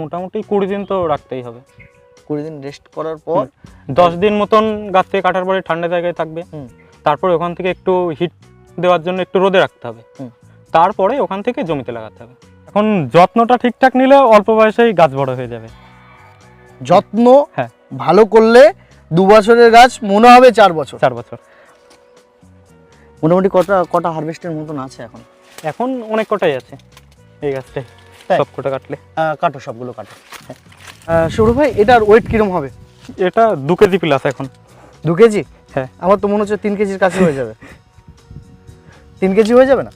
মোটামুটি কুড়ি দিন তো রাখতেই হবে। কুড়ি দিন রেস্ট করার পর? দশ দিন মতন গাছ থেকে কাটার পরে ঠান্ডা জায়গায় থাকবে। তারপরে ওখান থেকে একটু হিট দেওয়ার জন্য একটু রোদে রাখতে হবে। তারপরে ওখান থেকে জমিতে লাগাতে হবে। এখন যত্নটা ঠিকঠাক নিলে অল্প বয়সেই গাছ বড় হয়ে যাবে। যত্ন হ্যাঁ। ভালো করলে দু বছরের গাছ মনে হবে চার বছর। চার বছর। মোটামুটি কটা কটা হারভেস্টের মতন আছে এখন? এখন অনেক কটাই আছে এই গাছটাই। তাই? সব কটা কাটলে কাটো সবগুলো কাটো। সৌরভ ভাই এটার ওয়েট কিরম হবে? এটা দু কেজি প্লাস এখন। দু কেজি? হ্যাঁ। আমার তো মনে হচ্ছে তিন কেজির কাছে হয়ে যাবে। তিন কেজি হয়ে যাবে না?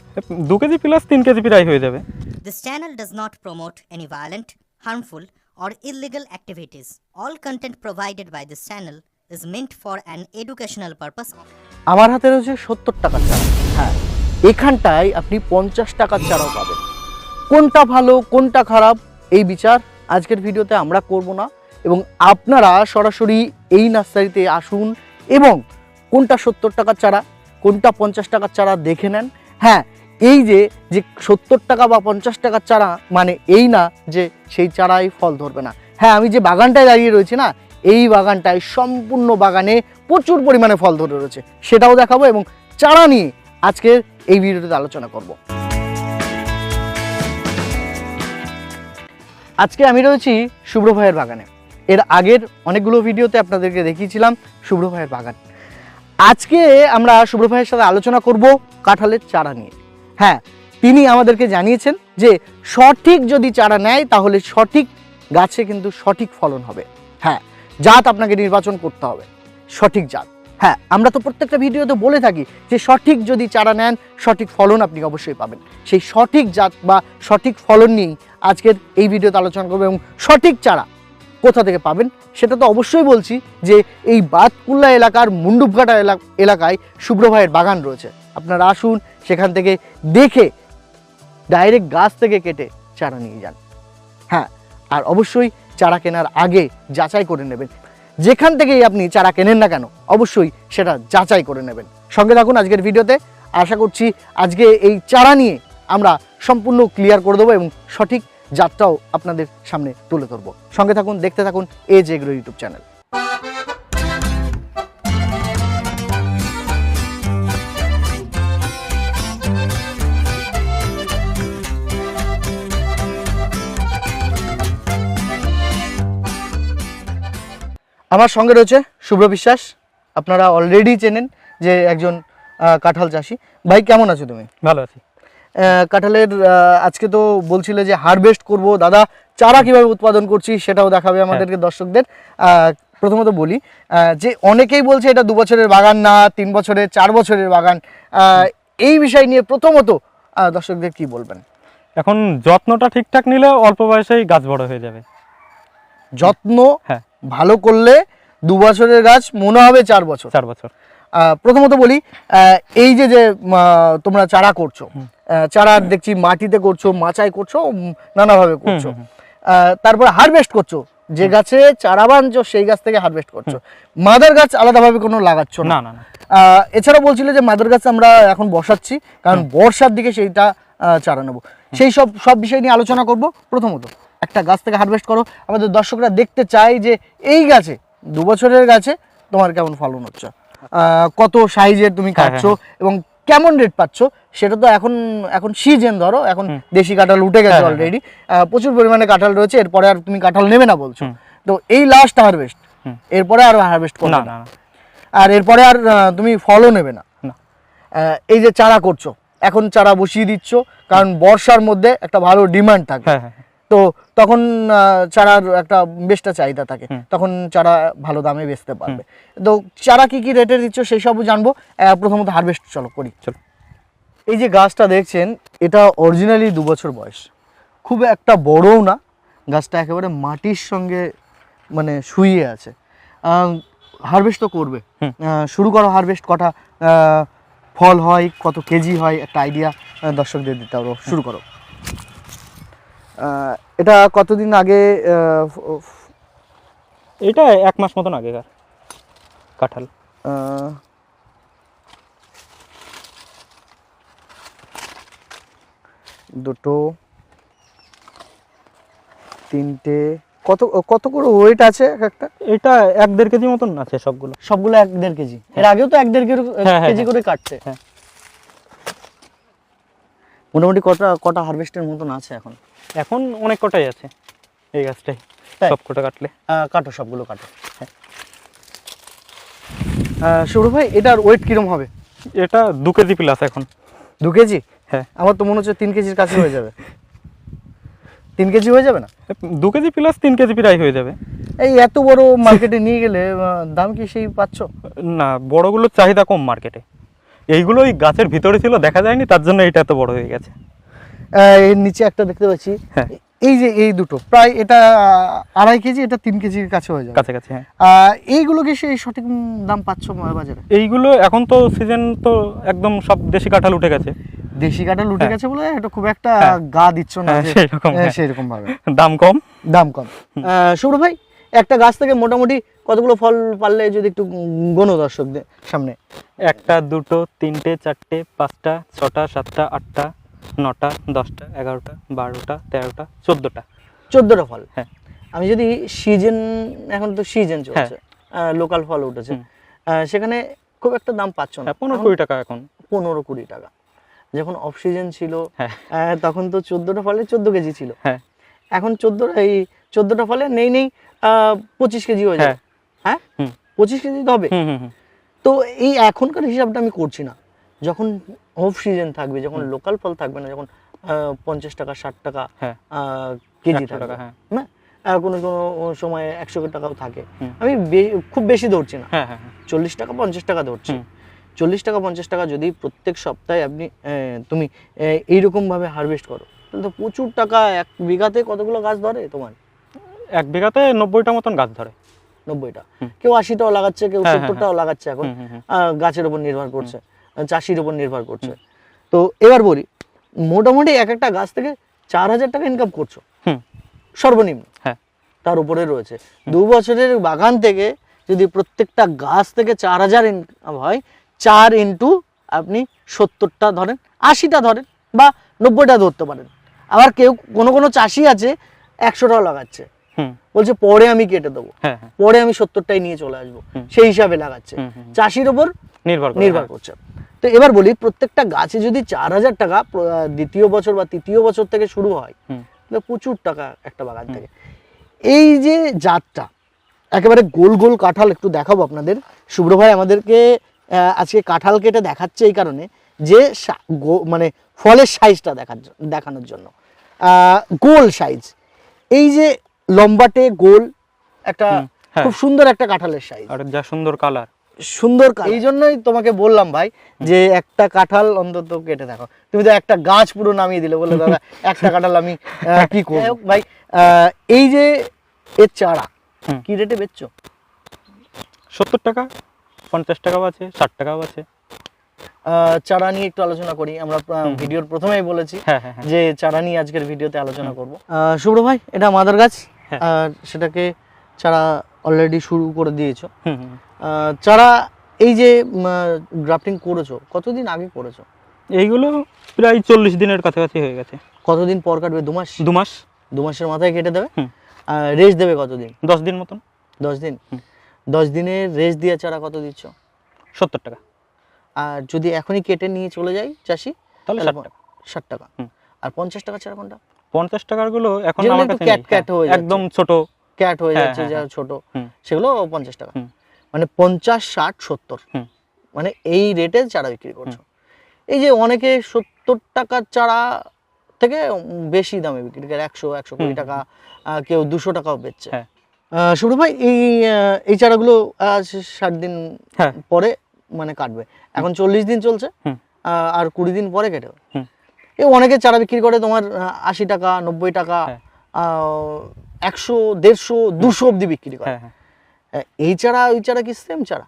দু কেজি প্লাস তিন কেজি প্রায় হয়ে যাবে। This channel does not promote any violent, harmful, or illegal activities. All content provided by this channel is meant for an educational purpose. আমার হাতে রয়েছে সত্তর টাকার চারা। হ্যাঁ এখানটায় আপনি পঞ্চাশ টাকার চারাও পাবেন। কোনটা ভালো, কোনটা খারাপ, এই বিচার আজকের ভিডিওতে আমরা করব না। এবং আপনারা সরাসরি এই নার্সারিতে আসুন এবং কোনটা সত্তর টাকার চারা, কোনটা পঞ্চাশ টাকার চারা দেখে নেন। হ্যাঁ এই যে যে সত্তর টাকা বা পঞ্চাশ টাকার চারা মানে এই না যে সেই চারাই ফল ধরবে না। হ্যাঁ আমি যে বাগানটায় দাঁড়িয়ে রয়েছি না, এই বাগানটায় সম্পূর্ণ বাগানে প্রচুর পরিমাণে ফল ধরে রয়েছে। সেটাও দেখাবো এবং চারা নিয়ে আজকের এই ভিডিওতে আলোচনা করব। আজকে আমি রয়েছি শুভ্র ভাইয়ের বাগানে। এর আগের অনেকগুলো ভিডিওতে আপনাদেরকে দেখিয়েছিলাম শুভ্র ভাইয়ের বাগান। আজকে আমরা শুভ্র ভাইয়ের সাথে আলোচনা করব কাঁঠালের চারা নিয়ে। হ্যাঁ তিনি আমাদেরকে জানিয়েছেন যে সঠিক যদি চারা নেয়, তাহলে সঠিক গাছে কিন্তু সঠিক ফলন হবে। হ্যাঁ জাত আপনাকে নির্বাচন করতে হবে। সঠিক জাত। হ্যাঁ আমরা তো প্রত্যেকটা ভিডিওতে বলে থাকি যে সঠিক যদি চারা নেন, সঠিক ফলন আপনি অবশ্যই পাবেন। সেই সঠিক জাত বা সঠিক ফলন নিয়েই আজকের এই ভিডিওতে আলোচনা করব এবং সঠিক চারা কোথা থেকে পাবেন সেটা তো অবশ্যই বলছি যে এই বাতকুল্লা এলাকার মুন্ডুপঘাটা এলাকায় শুভ্র ভাইয়ের বাগান রয়েছে। আপনারা আসুন, সেখান থেকে দেখে ডাইরেক্ট গাছ থেকে কেটে চারা নিয়ে যান। হ্যাঁ আর অবশ্যই চারা কেনার আগে যাচাই করে নেবেন। যেখান থেকেই আপনি চারা কেনেন না কেন, অবশ্যই সেটা যাচাই করে নেবেন। সঙ্গে থাকুন আজকের ভিডিওতে। আশা করছি আজকে এই চারা নিয়ে আমরা সম্পূর্ণ ক্লিয়ার করে দেবো এবং সঠিক জাতটাও আপনাদের সামনে তুলে ধরবো। সঙ্গে থাকুন, দেখতে থাকুন এজ এগ্রো ইউটিউব চ্যানেল আমার সঙ্গে রয়েছে শুভ্র বিশ্বাস। আপনারা অলরেডি চেনেন যে একজন কাঁঠাল চাষি। ভাই, কেমন আছো তুমি? ভালো আছি। কাঁঠালের আজকে তো বলছিলে যে হারভেস্ট করব। দাদা চারা কীভাবে উৎপাদন করছি সেটাও দেখাবে আমাদেরকে দর্শকদের। প্রথমত বলি যে অনেকেই বলছে এটা দু বছরের বাগান না তিন বছরের চার বছরের বাগান। এই বিষয় নিয়ে প্রথমত দর্শকদের কি বলবেন? এখন যত্নটা ঠিকঠাক নিলে অল্প বয়সেই গাছ বড় হয়ে যাবে। যত্ন হ্যাঁ। ভালো করলে দু বছরের গাছ মনে হবে চার বছর। চার বছর। প্রথমত বলি আহ, এই যে যে তোমরা চারা করছ চারা দেখছি মাটিতে করছ মাচায় করছ নানাভাবে করছ। তারপর হারভেস্ট করছ যে গাছে চারা বানছো সেই গাছ থেকে হারভেস্ট করছ। মাদার গাছ আলাদাভাবে কোনো লাগাচ্ছ না। এছাড়া বলছিল যে মাদার গাছ আমরা এখন বসাচ্ছি কারণ বর্ষার দিকে সেইটা আহ, চারা নেব। সেই সব সব বিষয় নিয়ে আলোচনা করব। প্রথমত একটা গাছ থেকে হারভেস্ট করো। আমাদের দর্শকরা দেখতে চায় যে এই গাছে দু বছরের গাছে তোমার কেমন ফলন হচ্ছে। কত সাইজের তুমি কাটছো এবং কেমন রেট পাচ্ছ সেটা তো এখন এখন সিজন ধরো এখন দেশি কাঁঠাল উঠে গেছে হ্যাঁ, হ্যাঁ, অলরেডি প্রচুর পরিমাণে কাঁঠাল রয়েছে এরপরে আর তুমি কাঁঠাল নেবে না বলছো। তো এই লাস্ট হারভেস্ট। এরপরে আর হারভেস্ট করবে না আর এরপরে আর তুমি ফলও নেবে না। এই যে চারা করছ এখন চারা বসিয়ে দিচ্ছ কারণ বর্ষার মধ্যে একটা ভালো ডিমান্ড থাকে। হ্যাঁ হ্যাঁ হ্যাঁ। তো তখন চারার একটা বেশটা চাহিদা থাকে। তখন চারা ভালো দামে বেচতে পারবে। তো চারা কি কি রেটে দিচ্ছ সেই সবও জানব। প্রথমত হারভেস্ট চলো করি। চলো। এই যে গাছটা দেখছেন এটা অরিজিনালি দু বছর বয়স। খুব একটা বড়ও না। গাছটা একেবারে মাটির সঙ্গে মানে শুয়ে আছে। হারভেস্ট তো করবে। শুরু করো হারভেস্ট কটা ফল হয় কত কেজি হয় একটা আইডিয়া দর্শকদের দিতে পারো শুরু করো। এটা কতদিন আগে এটা এক মাস মতন আগেকার কাঁঠাল। দুটো তিনটে কত কত করে ওয়েট আছে এক একটা? এটা এক দেড় কেজি মতন আছে সবগুলো। সবগুলো এক দেড় কেজি। এর আগেও তো এক দেড় কেজি- হ্যাঁ, হ্যাঁ, হ্যাঁ। করে কাটছে। হ্যাঁ। মোটামুটি কটা কটা হারভেস্টের মতন আছে এখন। এখন অনেক কটাই আছে এই গাছটাই। সব কটা কাটলে। কাটো সবগুলো কাটো। হ্যাঁ। সৌরভ ভাই এটার ওয়েট কিরম হবে? এটা দু কেজি প্লাস এখন। দু কেজি? হ্যাঁ। আমার তো মনে হচ্ছে তিন কেজির কাছে হয়ে যাবে। তিন কেজি হয়ে যাবে না? দু কেজি প্লাস তিন কেজি প্রায় হয়ে যাবে। এই এত বড় মার্কেটে নিয়ে গেলে দাম কি সেই পাচ্ছ? না বড়গুলোর চাহিদা কম মার্কেটে এইগুলো ওই গাছের ভিতরে ছিল দেখা যায়নি তার জন্য এটা এত বড় হয়ে গেছে। এর নিচে একটা দেখতে পাচ্ছি। হ্যাঁ। এই যে এই দুটো প্রায় এটা আড়াই কেজি এটা তিন কেজির কাছে হয়ে যাবে। কাছাকাছি হ্যাঁ। এইগুলো কি সেই সঠিক দাম পাচ্ছ বাজারে? এইগুলো এখন তো সিজন তো একদম সব দেশি কাঁঠাল উঠে গেছে। দেশি কাঠা লুটে হ্যাঁ। গেছে বলে এটা খুব একটা হ্যাঁ। গা দিচ্ছ না হ্যাঁ। সেইরকম ভাবে। দাম কম? দাম কম। সৌরভ ভাই একটা গাছ থেকে মোটামুটি কতগুলো ফল পারলে যদি একটু গোনো দর্শকদের সামনে? একটা দুটো তিনটে চারটে পাঁচটা ছটা সাতটা আটটা নটা দশটা এগারোটা বারোটা তেরোটা চোদ্দোটা। চোদ্দটা ফল? হ্যাঁ। আমি যদি সিজন এখন তো সিজন চলছে লোকাল ফল উঠেছে সেখানে খুব একটা দাম পাচ্ছ না। হ্যাঁ পনেরো কুড়ি টাকা এখন। পনেরো কুড়ি টাকা। যখন অফ সিজন ছিল হ্যাঁ। তখন তো চোদ্দোটা ফলে চোদ্দ কেজি ছিল। হ্যাঁ। এখন চোদ্দ এই চোদ্দটা ফলে নেই নেই আহ, পঁচিশ কেজি হয়ে যায় হ্যাঁ। হ্যাঁ? পঁচিশ কেজি তো হবে। হুম হুম হুম। তো এই এখনকার হিসাবটা আমি করছি না। যখন অফ সিজন থাকবে যখন লোকাল ফল থাকবে না যখন পঞ্চাশ টাকা ষাট টাকা হ্যাঁ। কেজি টাকা, হ্যাঁ। কোনো কোনো সময় একশো টাকাও থাকে। আমি খুব বেশি ধরছি না। হ্যাঁ হ্যাঁ চল্লিশ টাকা পঞ্চাশ টাকা ধরছি চল্লিশ টাকা পঞ্চাশ টাকা যদি প্রত্যেক সপ্তাহে আপনি তুমি এইরকমভাবে হারভেস্ট করো তাহলে তো প্রচুর টাকা এক বিঘাতে কতগুলো গাছ ধরে তোমার? এক বিঘাতে নব্বইটা মতন গাছ ধরে। নব্বইটা। কেউ আশিটাও লাগাচ্ছে কেউ সত্তরটাও লাগাচ্ছে এখন। গাছের উপর নির্ভর করছে। চাষির উপর নির্ভর করছে। তো এবার বলি মোটামুটি এক একটা গাছ থেকে চার হাজার টাকা ইনকাম করছ। সর্বনিম্ন। হ্যাঁ। তার উপরে রয়েছে। দু বছরের বাগান থেকে যদি প্রত্যেকটা গাছ থেকে চার হাজার ইনকাম হয় চার ইন্টু আপনি সত্তরটা ধরেন আশিটা ধরেন বা নব্বইটা ধরতে পারেন। আবার কেউ কোনো কোনো চাষি আছে একশোটাও লাগাচ্ছে। হুম। বলছে পরে আমি কেটে দেবো। হ্যাঁ হ্যাঁ। পরে আমি সত্তরটাই নিয়ে চলে আসব। সেই হিসাবে লাগাচ্ছে। চাষির ওপর নির্ভর নির্ভর হ্যাঁ। করছে। তো এবার বলি প্রত্যেকটা গাছে যদি চার হাজার টাকা দ্বিতীয় বছর বা তৃতীয় বছর থেকে শুরু হয় তাহলে প্রচুর টাকা একটা বাগান থেকে। এই যে জাতটা একেবারে গোল গোল কাঁঠাল একটু দেখাবো আপনাদের। শুভ্র ভাই আমাদেরকে আজকে কাঁঠাল কেটে দেখাচ্ছে এই কারণে যে মানে ফলের সাইজটা দেখার দেখানোর জন্য। আহ, গোল সাইজ এই যে লম্বাটে গোল একটা হ্যাঁ। খুব সুন্দর একটা কাঁঠালের সাইজ আর যা সুন্দর কালার সুন্দর। এই জন্যই তোমাকে বললাম ভাই যে একটা কাঁঠাল অন্তত কেটে দেখো। তুমি তো একটা গাছ পুরো নামিয়ে দিলে বলে দাদা একটা কাঁঠাল আমি কি করব? ভাই এই যে এর চারা কি রেটে বেচছো? সত্তর টাকা পঞ্চাশ টাকাও আছে ষাট টাকাও আছে। আহ, চারা নিয়ে একটু আলোচনা করি। আমরা ভিডিওর প্রথমেই বলেছি হ্যাঁ হ্যাঁ হ্যাঁ। যে চারা নিয়ে আজকের ভিডিওতে আলোচনা করব। শুভ্র ভাই এটা মাদার গাছ হ্যাঁ। আর সেটাকে চারা অলরেডি শুরু করে দিয়েছ। হুম হুম আহ, চারা এই যে গ্রাফটিং করেছ কতদিন আগে করেছ? এইগুলো প্রায় চল্লিশ দিনের কাছাকাছি হয়ে গেছে। কতদিন পর কাটবে? দু মাস? দু মাস। দু মাসের মাথায় কেটে দেবে। রেস্ট দেবে কতদিন? দশ দিন মতন। দশ দিন। দশ দিনের রেস্ট দিয়ে চারা কত দিচ্ছ? সত্তর টাকা। আর যদি এখনই কেটে নিয়ে চলে যাই চাষি তাহলে ষাট টাকা। ষাট টাকা। আর পঞ্চাশ টাকা ছাড়া কোনটা? পঞ্চাশ টাকারগুলো এখন আমার কাছে ক্যাট ক্যাট হ্যাঁ। একদম ছোট। ক্যাট হয়ে হ্যাঁ, যাচ্ছে হ্যাঁ, যা হ্যাঁ। ছোট। সেগুলো পঞ্চাশ টাকা। মানে পঞ্চাশ ষাট সত্তর। মানে এই রেটে চারা বিক্রি করছ। এই যে অনেকে সত্তর টাকার চারা থেকে বেশি দামে বিক্রি করে একশো একশো কুড়ি টাকা কেউ দুশো টাকাও বেচছে। হ্যাঁ। শুরু ভাই এই এই চারাগুলো ষাট দিন হ্যাঁ। পরে মানে কাটবে। এখন চল্লিশ দিন চলছে। আর কুড়ি দিন পরে কেটে। এই অনেকে চারা বিক্রি করে তোমার আশি টাকা নব্বই টাকা হ্যাঁ। একশো দেড়শো দুশো অব্দি বিক্রি করে। এই চারা ওই চারা কি সেম চারা?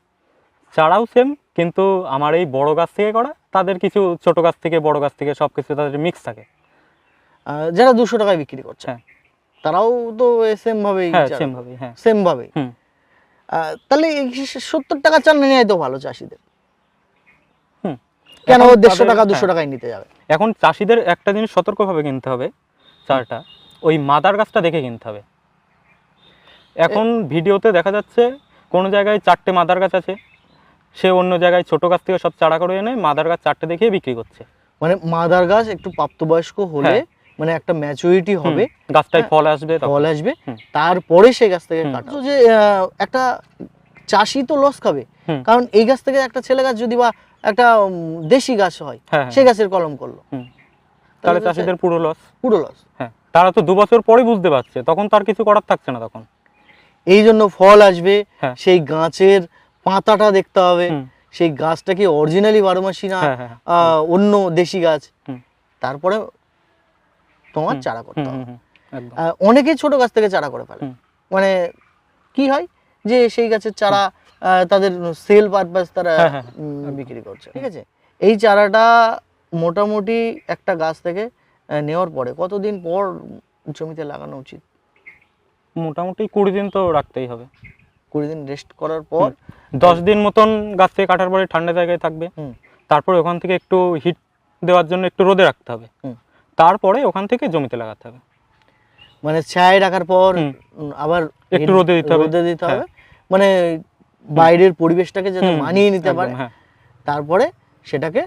চারাও সেম কিন্তু আমার এই বড় গাছ থেকে করা তাদের কিছু ছোট গাছ থেকে বড় গাছ থেকে সব কিছু তাদের মিক্স থাকে। যারা দুশো টাকায় বিক্রি করছে। হ্যাঁ। তারাও তো সেম ভাবেই সেম ভাবে হ্যাঁ। সেম ভাবেই। তাহলে সত্তর টাকা চাল নেওয়াই তো ভালো চাষিদের? হুম। কেন দেড়শো টাকা দুশো হ্যাঁ। টাকায় নিতে যাবে? এখন চাষিদের একটা জিনিস সতর্কভাবে কিনতে হবে চারটা ওই মাদার গাছটা দেখে কিনতে হবে। এখন ভিডিওতে দেখা যাচ্ছে কোনো জায়গায় চারটে মাদার গাছ আছে। সে অন্য জায়গায় ছোট গাছ থেকে সব চারা করে এনে মাদার গাছ চারটে দেখিয়ে বিক্রি করছে। মানে মাদার গাছ একটু প্রাপ্তবয়স্ক হলে হ্যাঁ। মানে একটা ম্যাচুরিটি হবে। গাছটায় হ্যাঁ, ফল আসবে ফল আসবে। তারপরে সেই গাছ থেকে। কাটা যে একটা চাষি তো লস খাবে। কারণ এই গাছ থেকে একটা ছেলে গাছ যদি বা একটা দেশি গাছ হয় হ্যাঁ সেই গাছের কলম করল। তাহলে চাষিদের পুরো লস পুরো লস হ্যাঁ। তারা তো দু বছর পরে বুঝতে পারছে তখন তার কিছু করার থাকছে না তখন। এই জন্য ফল আসবে হ্যাঁ। সেই গাছের পাতাটা দেখতে হবে সেই গাছটা কি অরিজিনালি বারো মাসি না হ্যাঁ হ্যাঁ অন্য দেশি গাছ। তারপরে তোমার চারা করতে হবে। অনেকেই ছোট গাছ থেকে চারা করে ফেলে। মানে কি হয় যে সেই গাছের চারা তাদের সেল পারপাস তারা বিক্রি করছে। ঠিক আছে? এই চারাটা মোটামুটি একটা গাছ থেকে নেওয়ার পরে কতদিন পর জমিতে লাগানো উচিত? মোটামুটি কুড়ি দিন তো রাখতেই হবে। কুড়ি দিন রেস্ট করার পর? দশ দিন মতন গাছ থেকে কাটার পরে ঠান্ডা জায়গায় থাকবে। তারপরে ওখান থেকে একটু হিট দেওয়ার জন্য একটু রোদে রাখতে হবে। তারপরে ওখান থেকে জমিতে লাগাতে হবে। মানে ছায় রাখার পর আবার একটু রোদে দিতে হবে। রোদে দিতে হ্যাঁ। হবে মানে বাইরের পরিবেশটাকে যাতে মানিয়ে নিতে পারে। হ্যাঁ। তারপরে সেটাকে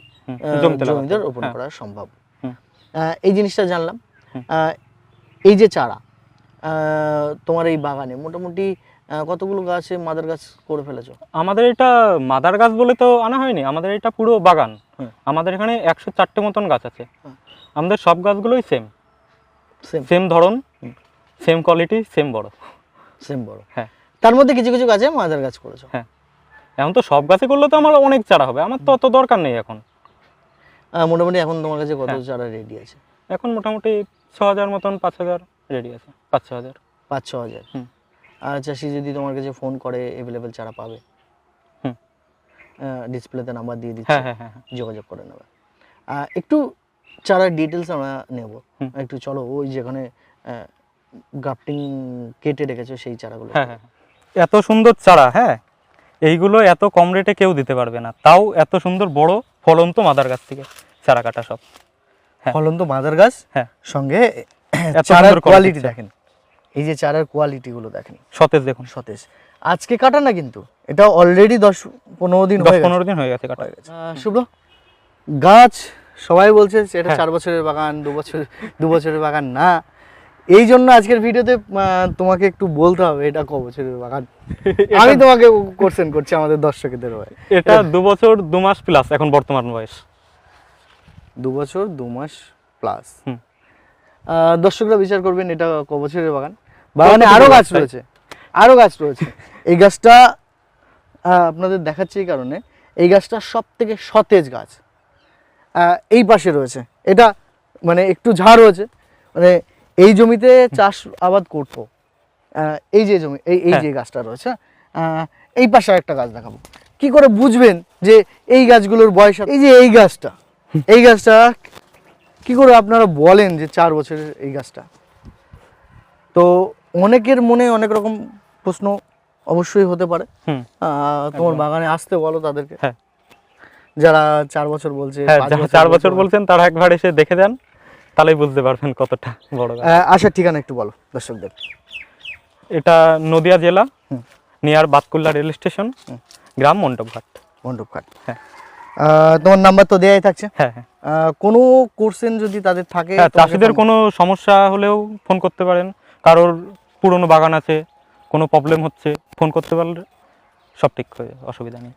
জমিতে রোপণ হ্যাঁ। করা সম্ভব। এই জিনিসটা জানলাম। আহ, এই যে চারা তোমার এই বাগানে মোটামুটি কতগুলো গাছে মাদার গাছ করে ফেলেছো? আমাদের এটা মাদার গাছ বলে তো আনা হয়নি আমাদের এটা পুরো বাগান। আমাদের এখানে একশো চারটে মতন গাছ আছে। আমাদের সব গাছগুলোই সেম সেম সেম ধরন সেম কোয়ালিটি সেম বড়। সেম বড়। হ্যাঁ। তার মধ্যে কিছু কিছু গাছে মাদার গাছ করেছ? হ্যাঁ। এখন তো সব গাছে করলে তো আমার অনেক চারা হবে আমার তো অত দরকার নেই এখন। মোটামুটি এখন তোমার কাছে কত হ্যাঁ। চারা রেডি আছে? এখন মোটামুটি ছ হাজার মতন পাঁচ হাজার। রেডি আছে পাঁচ ছ হাজার। পাঁচ ছ হাজার। হুম। আর চাষি যদি তোমার কাছে ফোন করে অ্যাভেলেবেল চারা পাবে হুম। ডিসপ্লেতে নাম্বার দিয়ে দিচ্ছি হ্যাঁ হ্যাঁ হ্যাঁ। যোগাযোগ করে নেবে। একটু চারার ডিটেলস আমরা নেব। একটু চলো ওই যেখানে গ্রাফটিং কেটে রেখেছো সেই চারাগুলো হ্যাঁ হ্যাঁ এত সুন্দর চারা হ্যাঁ? এইগুলো এত কম রেটে কেউ দিতে পারবে না। তাও এত সুন্দর বড় ফলন্ত মাদার গাছ থেকে চারা কাটা সব। ফলন্ত মাদার গাছ? হ্যাঁ। সঙ্গে চারার কোয়ালিটি দেখেন। এই যে চারার কোয়ালিটি গুলো দেখেন। সতেজ দেখুন। সতেজ। আজকে কাটা না কিন্তু? এটা অলরেডি দশ পনেরো দিন দশ পনেরো দিন হয়ে গেছে কাটা। আহ, শুভ্র? গাছ সবাই বলছে এটা হ্যাঁ। চার বছরের বাগান দু বছর দু বছরের বাগান না। এই জন্য আজকের ভিডিওতে তোমাকে একটু বলতে হবে এটা ক বছরের বাগান? আমি তোমাকে কোশ্চেন করছি আমাদের দর্শকদের হয়ে। এটা দু বছর দু মাস প্লাস এখন বর্তমান বয়স। দু বছর দু মাস প্লাস হুম। দর্শকরা বিচার করবেন এটা ক বছরের বাগান বাগানে আরও গাছ রয়েছে আরও গাছ রয়েছে। এই গাছটা আপনাদের দেখাচ্ছি এই কারণে এই গাছটা সব থেকে সতেজ গাছ। এই পাশে রয়েছে। এটা মানে একটু ঝাড় রয়েছে। মানে এই জমিতে চাষ আবাদ করতো এই যে জমি এই এই হ্যাঁ। যে গাছটা রয়েছে এই পাশে একটা গাছ দেখাবো। কি করে বুঝবেন যে এই গাছগুলোর বয়স এই যে এই গাছটা এই গাছটা কি করে আপনারা বলেন যে চার বছরের এই গাছটা? তো অনেকের মনে অনেক রকম প্রশ্ন অবশ্যই হতে পারে। তোমার বাগানে আসতে বলো তাদেরকে। হ্যাঁ। যারা চার বছর বলছে হ্যাঁ চার বছর বলছেন তারা একবার এসে দেখে দেন তাহলেই বুঝতে পারবেন কতটা বড় আসার ঠিকানা একটু বলো দর্শকদের। এটা নদিয়া জেলা নিয়ার বাতকুল্লা রেল স্টেশন গ্রাম মণ্ডপঘাট। মণ্ডপঘাট। হ্যাঁ। তোমার নাম্বার তো দেয়াই থাকছে। হ্যাঁ হ্যাঁ। কোনো কোর্সেন যদি তাদের থাকে হ্যাঁ চাষিদের কোনো সমস্যা হলেও ফোন করতে পারেন। কারোর পুরনো বাগান আছে কোনো প্রবলেম হচ্ছে ফোন করতে পারলে সব ঠিক হয়ে অসুবিধা নেই।